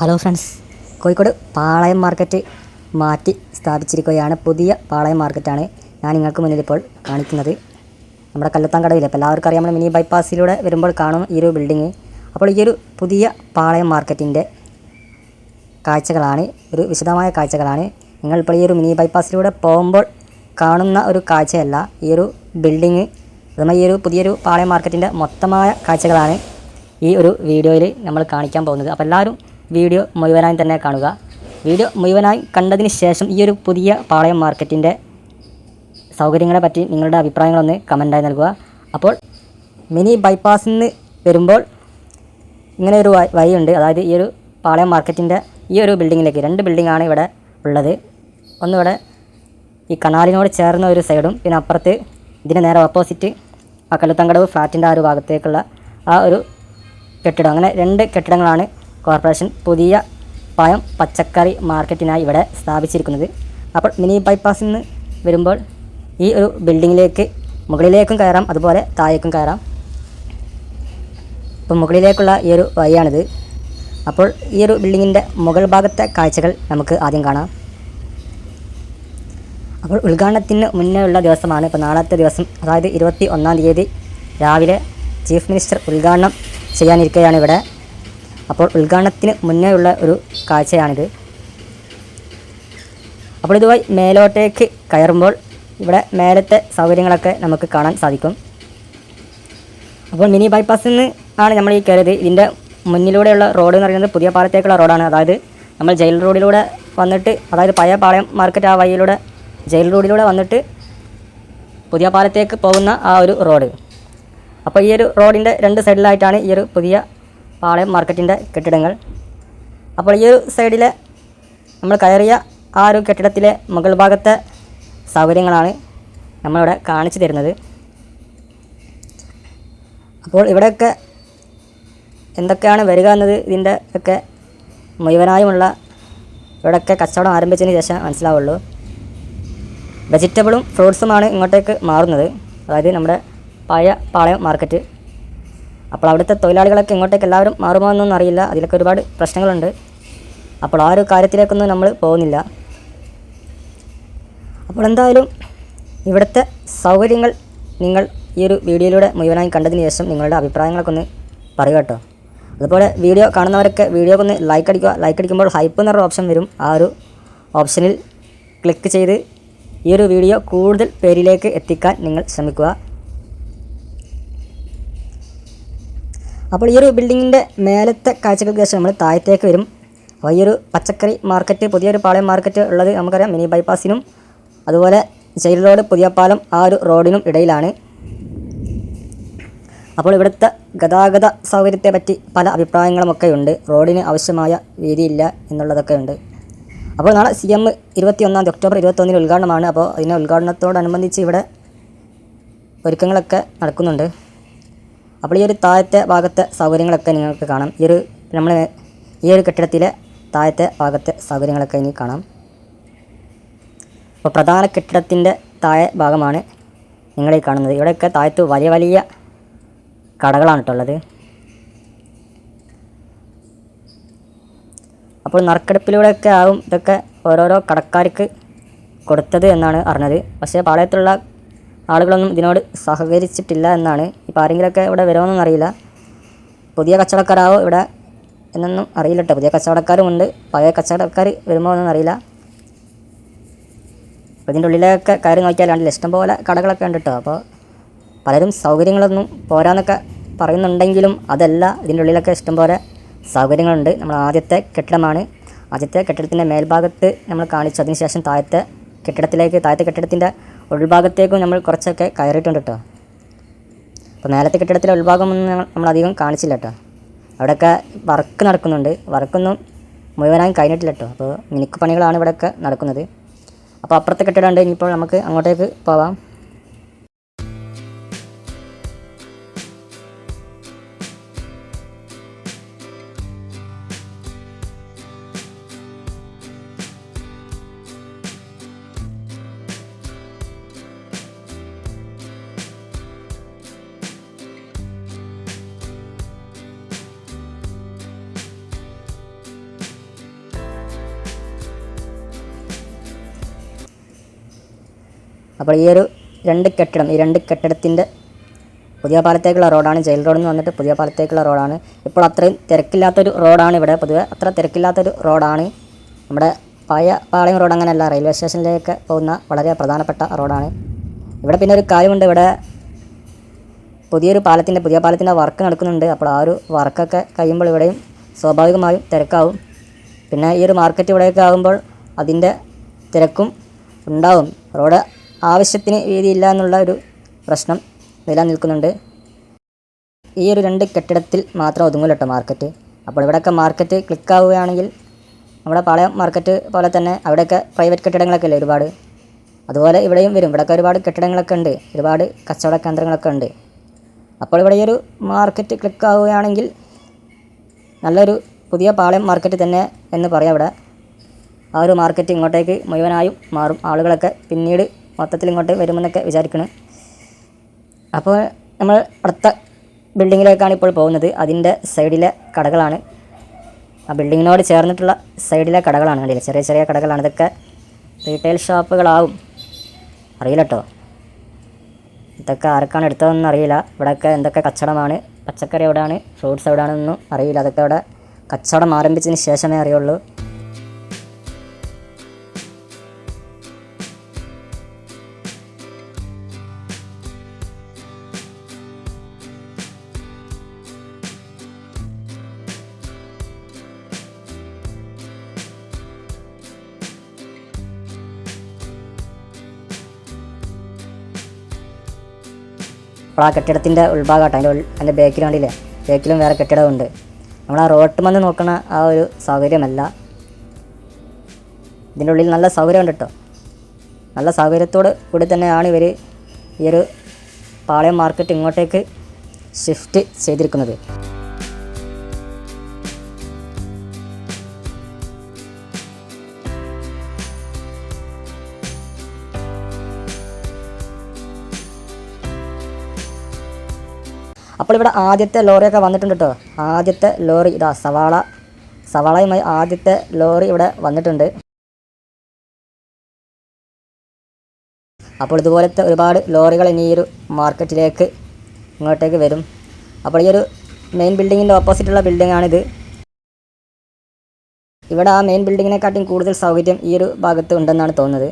Hello friends Kozhikode Palayam market മാറ്റി സ്ഥാപിച്ചിരിക്കുകയാണ് പുതിയ പാളയം മാർക്കറ്റാണ് ഞാൻ നിങ്ങൾക്ക് മുന്നിൽ ഇപ്പോൾ കാണിക്കുന്നത്. നമ്മുടെ കല്ലത്താൻ കടവിൽ അപ്പോൾ എല്ലാവർക്കും അറിയാം. നമ്മൾ മിനി ബൈപ്പാസിലൂടെ വരുമ്പോൾ കാണും ഈ ഒരു ബിൽഡിങ് അപ്പോൾ ഈ ഒരു പുതിയ പാളയം മാർക്കറ്റിന്റെ കാഴ്ചകളാണ്. ഒരു വിശദമായ കാഴ്ചകളാണ്. നിങ്ങൾ ഇപ്പോൾ ഈ ഒരു മിനി ബൈപ്പാസിലൂടെ പോകുമ്പോൾ കാണുന്ന ഒരു കാഴ്ചയല്ല. ഈ ഒരു ബിൽഡിങ് അതുമായി ഈ ഒരു പുതിയൊരു പാളയം മാർക്കറ്റിന്റെ മൊത്തമായ കാഴ്ചകളാണ് ഈ ഒരു വീഡിയോയിൽ നമ്മൾ കാണിക്കാൻ പോകുന്നത്. അപ്പോൾ എല്ലാവരും വീഡിയോ മുഴുവനായി തന്നെ കാണുക. വീഡിയോ മുഴുവനായി കണ്ടതിന് ശേഷം ഈ ഒരു പുതിയ പാളയം മാർക്കറ്റിന്റെ സൗകര്യങ്ങളെ പറ്റി നിങ്ങളുടെ അഭിപ്രായങ്ങളൊന്ന് കമന്റായി നൽകുക. അപ്പോൾ മിനി ബൈപ്പാസിൽ നിന്ന് വരുമ്പോൾ ഇങ്ങനെ ഒരു വഴിയുണ്ട്. അതായത് ഈ ഒരു പാളയം മാർക്കറ്റിന്റെ ഈ ഒരു ബിൽഡിങ്ങിലേക്ക് രണ്ട് ബിൽഡിങ്ങാണ് ഇവിടെ ഉള്ളത്. ഒന്നിവിടെ ഈ കനാലിനോട് ചേർന്ന ഒരു സൈഡും പിന്നെ അപ്പുറത്ത് ഇതിന് നേരെ ഓപ്പോസിറ്റ് ആ കല്ലുത്തങ്കടവ് ഫ്ലാറ്റിന്റെ ആ ഒരു ഭാഗത്തേക്കുള്ള ആ ഒരു കെട്ടിടം. അങ്ങനെ രണ്ട് കെട്ടിടങ്ങളാണ് കോർപ്പറേഷൻ പുതിയ പായം പച്ചക്കറി മാർക്കറ്റിനായി ഇവിടെ സ്ഥാപിച്ചിരിക്കുന്നത്. അപ്പോൾ മിനി ബൈപ്പാസിൽ നിന്ന് വരുമ്പോൾ ഈ ഒരു ബിൽഡിങ്ങിലേക്ക് മുകളിലേക്കും കയറാം അതുപോലെ താഴേക്കും കയറാം. ഇപ്പം മുകളിലേക്കുള്ള ഈ ഒരു വഴിയാണിത്. അപ്പോൾ ഈ ഒരു ബിൽഡിങ്ങിന്റെ മുകൾ ഭാഗത്തെ കാഴ്ചകൾ നമുക്ക് ആദ്യം കാണാം. അപ്പോൾ ഉദ്ഘാടനത്തിന് മുന്നേ ഉള്ള ദിവസമാണ് ഇപ്പോൾ നാളത്തെ ദിവസം. അതായത് ഇരുപത്തി ഒന്നാം തീയതി രാവിലെ ചീഫ് മിനിസ്റ്റർ ഉദ്ഘാടനം ചെയ്യാനിരിക്കുകയാണ് ഇവിടെ. അപ്പോൾ ഉദ്ഘാടനത്തിന് മുന്നേ ഉള്ള ഒരു കാഴ്ചയാണിത്. അപ്പോൾ ഇതുമായി മേലോട്ടേക്ക് കയറുമ്പോൾ ഇവിടെ മേലത്തെ സൗകര്യങ്ങളൊക്കെ നമുക്ക് കാണാൻ സാധിക്കും. അപ്പോൾ മിനി ബൈപ്പാസിൽ നിന്ന് ആണ് നമ്മൾ ഈ കയറിയത്. ഇതിന്റെ മുന്നിലൂടെയുള്ള റോഡ് എന്ന് പറയുന്നത് പുതിയ പാലത്തേക്കുള്ള റോഡാണ്. അതായത് നമ്മൾ ജയിൽ റോഡിലൂടെ വന്നിട്ട് അതായത് പഴയ പാളയം മാർക്കറ്റ് ആ വഴിയിലൂടെ ജയിൽ റോഡിലൂടെ വന്നിട്ട് പുതിയ പാലത്തേക്ക് പോകുന്ന ആ ഒരു റോഡ്. അപ്പോൾ ഈ ഒരു റോഡിന്റെ രണ്ട് സൈഡിലായിട്ടാണ് ഈ ഒരു പുതിയ പാളയം മാർക്കറ്റിന്റെ കെട്ടിടങ്ങൾ. അപ്പോൾ ഈ ഒരു സൈഡിലെ നമ്മൾ കയറിയ ആ ഒരു കെട്ടിടത്തിലെ മുകൾ ഭാഗത്തെ സൗകര്യങ്ങളാണ് നമ്മളിവിടെ കാണിച്ചു തരുന്നത്. അപ്പോൾ ഇവിടെയൊക്കെ എന്തൊക്കെയാണ് വരിക എന്നത് ഇതിന്റെ ഒക്കെ മുഴുവനായുമുള്ള ഇവിടെയൊക്കെ കച്ചവടം ആരംഭിച്ചതിന് ശേഷം മനസ്സിലാവുള്ളൂ. വെജിറ്റബിളും ഫ്രൂട്ട്സുമാണ് ഇങ്ങോട്ടേക്ക് മാറുന്നത്. അതായത് നമ്മുടെ പഴയ പാളയം മാർക്കറ്റ് അപ്പോൾ അവിടുത്തെ തൊഴിലാളികളൊക്കെ ഇങ്ങോട്ടേക്ക് എല്ലാവരും മാറുമോ എന്നൊന്നും അറിയില്ല. അതിലൊക്കെ ഒരുപാട് പ്രശ്നങ്ങളുണ്ട്. അപ്പോൾ ആ ഒരു കാര്യത്തിലേക്കൊന്നും നമ്മൾ പോകുന്നില്ല. അപ്പോൾ എന്തായാലും ഇവിടുത്തെ സൗകര്യങ്ങൾ നിങ്ങൾ ഈ ഒരു വീഡിയോയിലൂടെ മുഴുവനായി കണ്ടതിന് ശേഷം നിങ്ങളുടെ അഭിപ്രായങ്ങളൊക്കെ ഒന്ന് പറയുക കേട്ടോ. അതുപോലെ വീഡിയോ കാണുന്നവരൊക്കെ വീഡിയോക്ക് ഒന്ന് ലൈക്ക് അടിക്കുക. ലൈക്ക് അടിക്കുമ്പോൾ ഹൈപ്പ് എന്നൊരു ഓപ്ഷൻ വരും. ആ ഒരു ഓപ്ഷനിൽ ക്ലിക്ക് ചെയ്ത് ഈ ഒരു വീഡിയോ കൂടുതൽ പേരിലേക്ക് എത്തിക്കാൻ നിങ്ങൾ ശ്രമിക്കുക. അപ്പോൾ ഈ ഒരു ബിൽഡിങ്ങിന്റെ മേലത്തെ കാഴ്ചകൾക്ക് ശേഷം നമ്മൾ താഴത്തേക്ക് വരും. അപ്പോൾ ഈ ഒരു പച്ചക്കറി മാർക്കറ്റ് പുതിയൊരു പാളയം മാർക്കറ്റ് ഉള്ളത് നമുക്കറിയാം. മിനി ബൈപ്പാസിനും അതുപോലെ ജയിൽ റോഡ് പുതിയ പാലം ആ ഒരു റോഡിനും ഇടയിലാണ്. അപ്പോൾ ഇവിടുത്തെ ഗതാഗത സൗകര്യത്തെ പറ്റി പല അഭിപ്രായങ്ങളുമൊക്കെ ഉണ്ട്. റോഡിന് ആവശ്യമായ വീതിയില്ല എന്നുള്ളതൊക്കെ ഉണ്ട്. അപ്പോൾ നാളെ സി എം ഇരുപത്തി ഒന്നാം തീയതി ഒക്ടോബർ ഇരുപത്തൊന്നിന് ഉദ്ഘാടനമാണ്. അപ്പോൾ അതിന്റെ ഉദ്ഘാടനത്തോടനുബന്ധിച്ച് ഇവിടെ ഒരുക്കങ്ങളൊക്കെ നടക്കുന്നുണ്ട്. അപ്പോൾ ഈ ഒരു താഴത്തെ ഭാഗത്തെ സൗകര്യങ്ങളൊക്കെ നിങ്ങൾക്ക് കാണാം. ഈ ഒരു നമ്മൾ ഈ ഒരു കെട്ടിടത്തിലെ താഴത്തെ ഭാഗത്തെ സൗകര്യങ്ങളൊക്കെ ഇനി കാണാം. അപ്പോൾ പ്രധാന കെട്ടിടത്തിന്റെ താഴെ ഭാഗമാണ് നിങ്ങൾ ഈ കാണുന്നത്. ഇവിടെയൊക്കെ താഴത്ത് വലിയ വലിയ കടകളാണ് കേട്ടുള്ളത് അപ്പോൾ നറുക്കെടുപ്പിലൂടെയൊക്കെ ആവും ഇതൊക്കെ ഓരോരോ കടക്കാർക്ക് കൊടുത്തത് എന്നാണ് അറിഞ്ഞത്. പക്ഷേ പാളയത്തുള്ള ആളുകളൊന്നും ഇതിനോട് സഹകരിച്ചിട്ടില്ല എന്നാണ്. ഇപ്പോൾ ആരെങ്കിലുമൊക്കെ ഇവിടെ വരുമോയെന്നൊന്നും അറിയില്ല. പുതിയ കച്ചവടക്കാരാവോ ഇവിടെ എന്നൊന്നും അറിയില്ല കേട്ടോ പുതിയ കച്ചവടക്കാരുമുണ്ട്. പഴയ കച്ചവടക്കാർ വരുമോ എന്നൊന്നും അറിയില്ല. അപ്പോൾ ഇതിന്റെ ഉള്ളിലൊക്കെ കയറി നോക്കിയാൽ കണ്ടില്ല ഇഷ്ടംപോലെ കടകളൊക്കെ ഉണ്ട് കേട്ടോ അപ്പോൾ പലരും സൗകര്യങ്ങളൊന്നും പോരാന്നൊക്കെ പറയുന്നുണ്ടെങ്കിലും അതല്ല ഇതിന്റെ ഉള്ളിലൊക്കെ ഇഷ്ടംപോലെ സൗകര്യങ്ങളുണ്ട്. നമ്മൾ ആദ്യത്തെ കെട്ടിടമാണ്. ആദ്യത്തെ കെട്ടിടത്തിന്റെ മേൽഭാഗത്ത് നമ്മൾ കാണിച്ചു. അതിന് ശേഷം താഴത്തെ കെട്ടിടത്തിലേക്ക് താഴത്തെ കെട്ടിടത്തിന്റെ ഉൾഭാഗത്തേക്കും നമ്മൾ കുറച്ചൊക്കെ കയറിയിട്ടുണ്ട് കേട്ടോ അപ്പോൾ നേരത്തെ കെട്ടിടത്തിലെ ഉൾഭാഗമൊന്നും നമ്മളധികം കാണിച്ചില്ല കേട്ടോ അവിടെയൊക്കെ വർക്ക് നടക്കുന്നുണ്ട്. വർക്കൊന്നും മുഴുവനായും കഴിഞ്ഞിട്ടില്ല കേട്ടോ അപ്പോൾ മിനുക്ക് പണികളാണ് ഇവിടെയൊക്കെ നടക്കുന്നത്. അപ്പോൾ അപ്പുറത്തെ കെട്ടിടമുണ്ട്. ഇനിയിപ്പോൾ നമുക്ക് അങ്ങോട്ടേക്ക് പോവാം. അപ്പോൾ ഈ ഒരു രണ്ട് കെട്ടിടം ഈ രണ്ട് കെട്ടിടത്തിന്റെ പുതിയ പാലത്തേക്കുള്ള റോഡാണ് ജയിൽ റോഡിൽ വന്നിട്ട് പുതിയ പാലത്തേക്കുള്ള റോഡാണ്. ഇപ്പോൾ അത്രയും തിരക്കില്ലാത്തൊരു റോഡാണ് ഇവിടെ. പൊതുവെ അത്ര തിരക്കില്ലാത്തൊരു റോഡാണ്. നമ്മുടെ പഴയ പാളയം റോഡ് അങ്ങനെയല്ല റെയിൽവേ സ്റ്റേഷനിലേക്ക് പോകുന്ന വളരെ പ്രധാനപ്പെട്ട റോഡാണ്. ഇവിടെ പിന്നെ ഒരു കാര്യമുണ്ട് ഇവിടെ പുതിയൊരു പാലത്തിന്റെ പുതിയ പാലത്തിന്റെ വർക്ക് നടക്കുന്നുണ്ട്. അപ്പോൾ ആ ഒരു വർക്കൊക്കെ കഴിയുമ്പോൾ ഇവിടെയും സ്വാഭാവികമായും തിരക്കാവും. പിന്നെ ഈ ഒരു മാർക്കറ്റ് ഇവിടെയൊക്കെ ആകുമ്പോൾ അതിന്റെ തിരക്കും ഉണ്ടാവും. റോഡ് ആവശ്യത്തിന് വീതിയില്ല എന്നുള്ള ഒരു പ്രശ്നം നിലനിൽക്കുന്നുണ്ട്. ഈ ഒരു രണ്ട് കെട്ടിടത്തിൽ മാത്രം ഒതുങ്ങില്ല കേട്ടോ മാർക്കറ്റ് അപ്പോൾ ഇവിടെയൊക്കെ മാർക്കറ്റ് ക്ലിക്ക് ആവുകയാണെങ്കിൽ നമ്മുടെ പാളയം മാർക്കറ്റ് പോലെ തന്നെ അവിടെയൊക്കെ പ്രൈവറ്റ് കെട്ടിടങ്ങളൊക്കെ അല്ലേ ഒരുപാട്? അതുപോലെ ഇവിടെയും വരും. ഇവിടെയൊക്കെ ഒരുപാട് കെട്ടിടങ്ങളൊക്കെ ഉണ്ട്. ഒരുപാട് കച്ചവട കേന്ദ്രങ്ങളൊക്കെ ഉണ്ട്. അപ്പോൾ ഇവിടെ ഈ ഒരു മാർക്കറ്റ് ക്ലിക്ക് ആവുകയാണെങ്കിൽ നല്ലൊരു പുതിയ പാളയം മാർക്കറ്റ് തന്നെ എന്ന് പറയാം ഇവിടെ. ആ ഒരു മാർക്കറ്റ് ഇങ്ങോട്ടേക്ക് മുഴുവനായും മാറും. ആളുകളൊക്കെ പിന്നീട് മൊത്തത്തിൽ ഇങ്ങോട്ട് വരുമെന്നൊക്കെ വിചാരിക്കണം. അപ്പോൾ നമ്മൾ അടുത്ത ബിൽഡിങ്ങിലേക്കാണ് ഇപ്പോൾ പോകുന്നത്. അതിന്റെ സൈഡിലെ കടകളാണ്. ആ ബിൽഡിങ്ങിനോട് ചേർന്നിട്ടുള്ള സൈഡിലെ കടകളാണ് കണ്ടില്ലേ? ചെറിയ ചെറിയ കടകളാണ്. ഇതൊക്കെ റീറ്റെയിൽ ഷോപ്പുകളാവും. അറിയില്ല കേട്ടോ ഇതൊക്കെ ആർക്കാണ് എടുത്തതെന്ന് അറിയില്ല. ഇവിടെയൊക്കെ എന്തൊക്കെ കച്ചവടമാണ്? പച്ചക്കറി എവിടെയാണ്? ഫ്രൂട്ട്സ് എവിടെയാണെന്നൊന്നും അറിയില്ല. അതൊക്കെ അവിടെ കച്ചവടം ആരംഭിച്ചതിന് ശേഷമേ അറിയുള്ളൂ. അപ്പോൾ ആ കെട്ടിടത്തിന്റെ ഉൾഭാഗമാട്ടോ അതിന്റെ അതിന്റെ ബേക്കിൽ ബാക്കിലും വേറെ കെട്ടിടമുണ്ട് നമ്മൾ ആ റോട്ട് വന്ന് നോക്കണ ആ ഒരു സൗകര്യമല്ല. ഇതിന്റെ ഉള്ളിൽ നല്ല സൗകര്യമുണ്ട് കേട്ടോ നല്ല സൗകര്യത്തോട് കൂടി തന്നെയാണ് ഇവർ ഈ ഒരു പാളയം മാർക്കറ്റ് ഇങ്ങോട്ടേക്ക് ഷിഫ്റ്റ് ചെയ്തിരിക്കുന്നത്. അപ്പോൾ ഇവിടെ ആദ്യത്തെ ലോറിയൊക്കെ വന്നിട്ടുണ്ട് കേട്ടോ. ആദ്യത്തെ ലോറി ഇതാ സവാള. സവാളയുമായി ആദ്യത്തെ ലോറി ഇവിടെ വന്നിട്ടുണ്ട്. അപ്പോൾ ഇതുപോലത്തെ ഒരുപാട് ലോറികൾ ഇനി ഈ ഒരു മാർക്കറ്റിലേക്ക് ഇങ്ങോട്ടേക്ക് വരും. അപ്പോൾ ഈ ഒരു മെയിൻ ബിൽഡിങ്ങിന്റെ ഓപ്പോസിറ്റുള്ള ബിൽഡിങ്ങാണിത് ഇവിടെ ആ മെയിൻ ബിൽഡിങ്ങിനെക്കാട്ടിയും കൂടുതൽ സൗകര്യം ഈ ഒരു ഭാഗത്ത് ഉണ്ടെന്നാണ് തോന്നുന്നത്.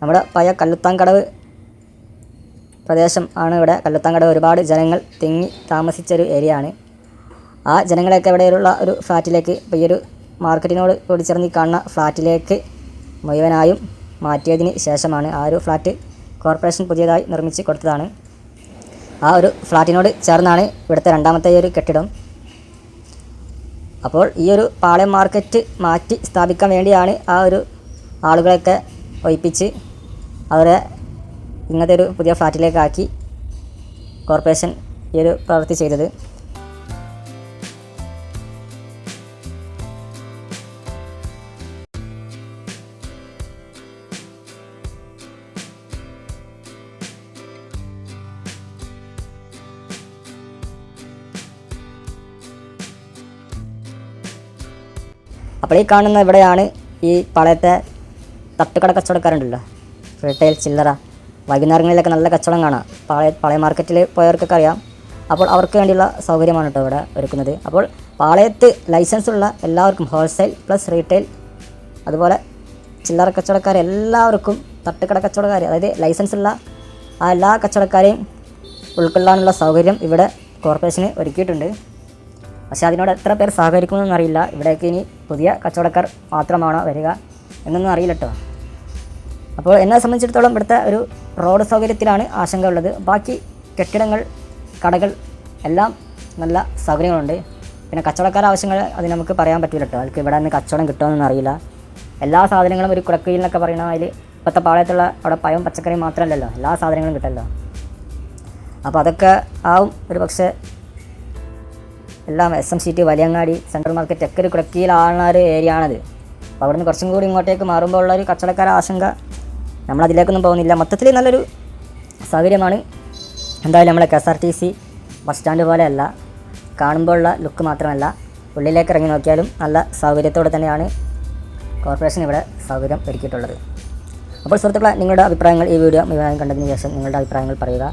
നമ്മുടെ പഴയ കല്ലുത്താങ്കടവ് പ്രദേശം ആണ് ഇവിടെ. കല്ലുത്താങ്കടവ് ഒരുപാട് ജനങ്ങൾ തിങ്ങി താമസിച്ചൊരു ഏരിയ ആണ്. ആ ജനങ്ങളെയൊക്കെ ഇവിടെയുള്ള ഒരു ഫ്ലാറ്റിലേക്ക് ഇപ്പോൾ ഈ ഒരു മാർക്കറ്റിനോട് കൂടിച്ചേർന്ന് ചേർന്ന് കാണുന്ന ഫ്ലാറ്റിലേക്ക് മുഴുവനായും മാറ്റിയതിന് ശേഷമാണ് ആ ഒരു ഫ്ലാറ്റ് കോർപ്പറേഷൻ പുതിയതായി നിർമ്മിച്ച് കൊടുത്തതാണ്. ആ ഒരു ഫ്ലാറ്റിനോട് ചേർന്നാണ് ഇവിടുത്തെ രണ്ടാമത്തെ ഈ ഒരു കെട്ടിടം. അപ്പോൾ ഈ ഒരു പാളയം മാർക്കറ്റ് മാറ്റി സ്ഥാപിക്കാൻ വേണ്ടിയാണ് ആ ഒരു ആളുകളെയൊക്കെ ഒഴിപ്പിച്ച് അവരെ ഇങ്ങനത്തെ ഒരു പുതിയ ഫ്ലാറ്റിലേക്കാക്കി കോർപ്പറേഷൻ ഈ ഒരു പ്രവൃത്തി ചെയ്തത്. അപ്പോൾ ഈ കാണുന്ന ഇവിടെയാണ് ഈ പാളയത്തെ തട്ടുകട കച്ചവടക്കാരുണ്ടല്ലോ. റീറ്റെയിൽ ചില്ലറ വൈകുന്നേരങ്ങളിലൊക്കെ നല്ല കച്ചവടം കാണാം. പാളയ പാളയ മാർക്കറ്റിൽ പോയവർക്കൊക്കെ അറിയാം. അപ്പോൾ അവർക്ക് വേണ്ടിയുള്ള സൗകര്യമാണ് കേട്ടോ ഇവിടെ ഒരുക്കുന്നത്. അപ്പോൾ പാളയത്ത് ലൈസൻസ് ഉള്ള എല്ലാവർക്കും ഹോൾസെയിൽ പ്ലസ് റീറ്റെയിൽ അതുപോലെ ചില്ലറ കച്ചവടക്കാർ എല്ലാവർക്കും തട്ടുകട കച്ചവടക്കാർ അതായത് ലൈസൻസ് ഉള്ള ആ എല്ലാ കച്ചവടക്കാരെയും ഉൾക്കൊള്ളാനുള്ള സൗകര്യം ഇവിടെ കോർപ്പറേഷന് ഒരുക്കിയിട്ടുണ്ട്. പക്ഷേ അതിനോട് എത്ര പേർ സഹകരിക്കുമെന്നൊന്നും അറിയില്ല. ഇവിടേക്ക് ഇനി പുതിയ കച്ചവടക്കാർ മാത്രമാണോ വരിക എന്നൊന്നും അറിയില്ല കേട്ടോ അപ്പോൾ എന്നെ സംബന്ധിച്ചിടത്തോളം ഇവിടുത്തെ ഒരു റോഡ് സൗകര്യത്തിലാണ് ആശങ്ക ഉള്ളത് ബാക്കി കെട്ടിടങ്ങൾ കടകൾ എല്ലാം നല്ല സൗകര്യങ്ങളുണ്ട്. പിന്നെ കച്ചവടക്കാരുടെ ആവശ്യങ്ങൾ അത് നമുക്ക് പറയാൻ പറ്റില്ല കേട്ടോ. അവർക്ക് ഇവിടെ നിന്ന് കച്ചവടം കിട്ടുമെന്നൊന്നും അറിയില്ല. എല്ലാ സാധനങ്ങളും ഒരു കുടക്കീൽ എന്നൊക്കെ പറയുന്ന അതിൽ ഇപ്പോഴത്തെ പാളയത്തുള്ള അവിടെ പഴം പച്ചക്കറി മാത്രമല്ലല്ലോ. എല്ലാ സാധനങ്ങളും കിട്ടല്ലോ. അപ്പോൾ അതൊക്കെ ആവും. ഒരു പക്ഷേ എല്ലാം S M C T Valiyangadi central market ഒക്കെ ഒരു കുടക്കിയിലാണ് ഒരു ഏരിയ ആണത് അപ്പോൾ അവിടുന്ന് കുറച്ചും കൂടി ഇങ്ങോട്ടേക്ക് മാറുമ്പോൾ ഉള്ള ഒരു കച്ചവടക്കാര ആശങ്ക നമ്മൾ അതിലേക്കൊന്നും പോകുന്നില്ല. മൊത്തത്തിൽ നല്ലൊരു സൗകര്യമാണ്. എന്തായാലും നമ്മളെ K S R T C bus stand പോലെയല്ല കാണുമ്പോഴുള്ള ലുക്ക് മാത്രമല്ല ഉള്ളിലേക്ക് ഇറങ്ങി നോക്കിയാലും നല്ല സൗകര്യത്തോടെ തന്നെയാണ് കോർപ്പറേഷൻ ഇവിടെ സൗകര്യം ഒരുക്കിയിട്ടുള്ളത്. അപ്പോൾ സുഹൃത്തുക്കളെ നിങ്ങളുടെ അഭിപ്രായങ്ങൾ ഈ വീഡിയോ വിവാഹം കണ്ടതിന് ശേഷം നിങ്ങളുടെ അഭിപ്രായങ്ങൾ പറയുക.